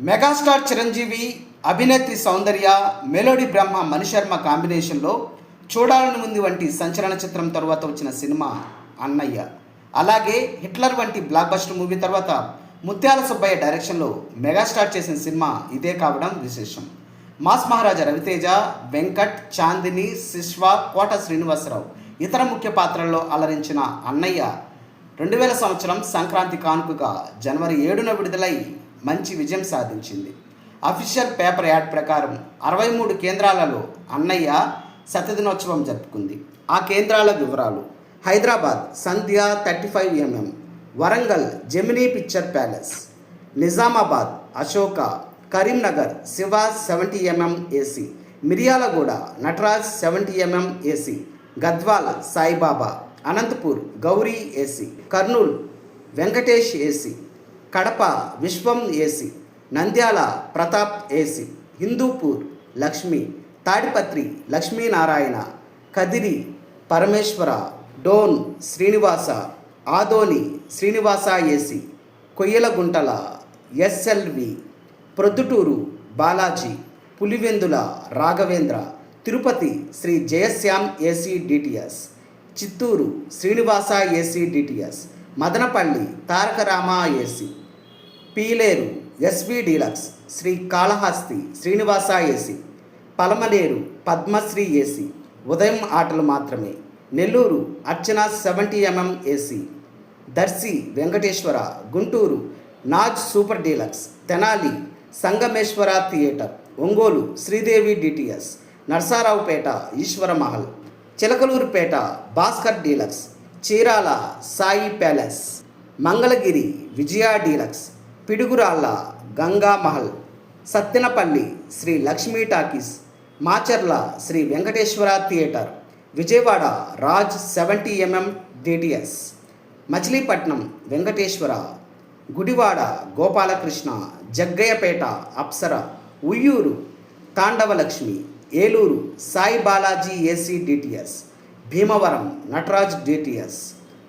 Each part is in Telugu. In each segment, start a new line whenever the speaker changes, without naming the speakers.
మెగాస్టార్ చిరంజీవి అభినేత్రి సౌందర్య మెలోడీ బ్రహ్మ మణిశర్మ కాంబినేషన్లో చూడాలని ఉంది వంటి సంచలన చిత్రం తర్వాత వచ్చిన సినిమా అన్నయ్య. అలాగే హిట్లర్ వంటి బ్లాక్ బస్టర్ మూవీ తర్వాత ముత్యాల సుబ్బయ్య డైరెక్షన్లో మెగాస్టార్ చేసిన సినిమా ఇదే కావడం విశేషం. మాస్ మహారాజా రవితేజ వెంకట్ చాందిని శిశ్వ కోట శ్రీనివాసరావు ఇతర ముఖ్య పాత్రల్లో అలరించిన అన్నయ్య. రెండు వేల సంవత్సరం సంక్రాంతి కానుకగా జనవరి ఏడున విడుదలై మంచి విజయం సాధించింది. అఫీషియల్ పేపర్ యాడ్ ప్రకారం అరవై మూడు కేంద్రాలలో అన్నయ్య శతదినోత్సవం జరుపుకుంది. ఆ కేంద్రాల వివరాలు. Hyderabad Sandhya thirty five MM Warangal Gemini picture palace Nizamabad Ashoka Karimnagar Shiva seventy MM AC Miryalaguda Nataraj seventy MM AC Gadwal Saibaba Anantapur Gowri AC Kurnool Venkatesh AC Kadapa Vishwam AC Nandyal Pratap AC Hindupur Lakshmi Tadipatri Lakshminarayana Kadiri Parameshwara Dhone Srinivasa Adoni Srinivasa AC Koilakuntla SLV Proddatur Balaji Pulivendula Raghavendra Tirupati Sri Jayashyam AC DTS Chittoor Srinivasa AC DTS Madanapalle Tarakarama AC Piler SV deluxe Sri Kalahasti Srinivasa AC Palamaner Padmashri AC ఉదయం ఆటలు మాత్రమే. Nellore Archana seventy MM AC Darsi Venkateswara Guntur Naaz super deluxe Tenali Sangameswara theatre Ongole Sridevi DTS Narasaraopet Eswara Mahal Chilakaluripet Bhaskar deluxe Chirala Sai palace Mangalagiri Vijaya deluxe Piduguralla Ganga Mahal Sattenapalli Sri Lakshmi talkies Macherla Sri Venkateswara theatre Vijayawada Raj seventy MM DTS Machilipatnam Venkateswara Gudivada Gopalakrishna Jaggayyapeta Apsara Vuyyuru Tandavalakshmi Eluru Sai Balaji AC DTS Bhimavaram Nataraj DTS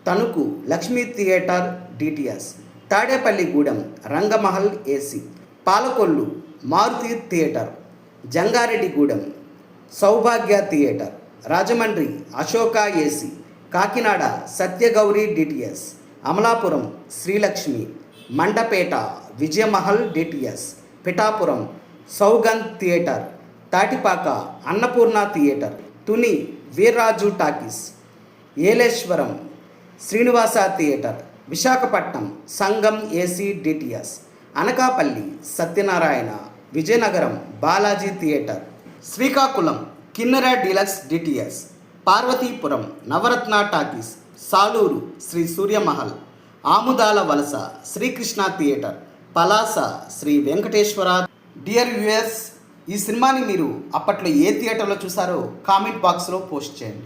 Tanuku Lakshmi theatre DTS Tadepalligudem Rangamahal AC Palakollu Maruthi theatre Jangareddygudem Soubhagya theatre Rajahmundry Ashoka AC Kakinada Satyagowri DTS Amalapuram Srilakshmi Mandapeta Vijayamahal DTS Pithapuram Saugandh theatre Tatipaka Annapurna theatre Tuni Veerraju talkies Yeleswaram Srinivasa theatre Visakhapatnam Sangam AC DTS Anakapalli Satyanarayana Vizianagaram Balaji theatre Srikakulam Kinnera deluxe DTS Parvathipuram Navaratna talkies Saluru Sri Suryamahal Amudalavalasa Srikrishna theatre Palasa Sri Venkateswara dear యుఎస్ ఈ సినిమాని మీరు అప్పట్లో ఏ థియేటర్లో చూసారో కామెంట్ బాక్స్లో పోస్ట్ చేయండి.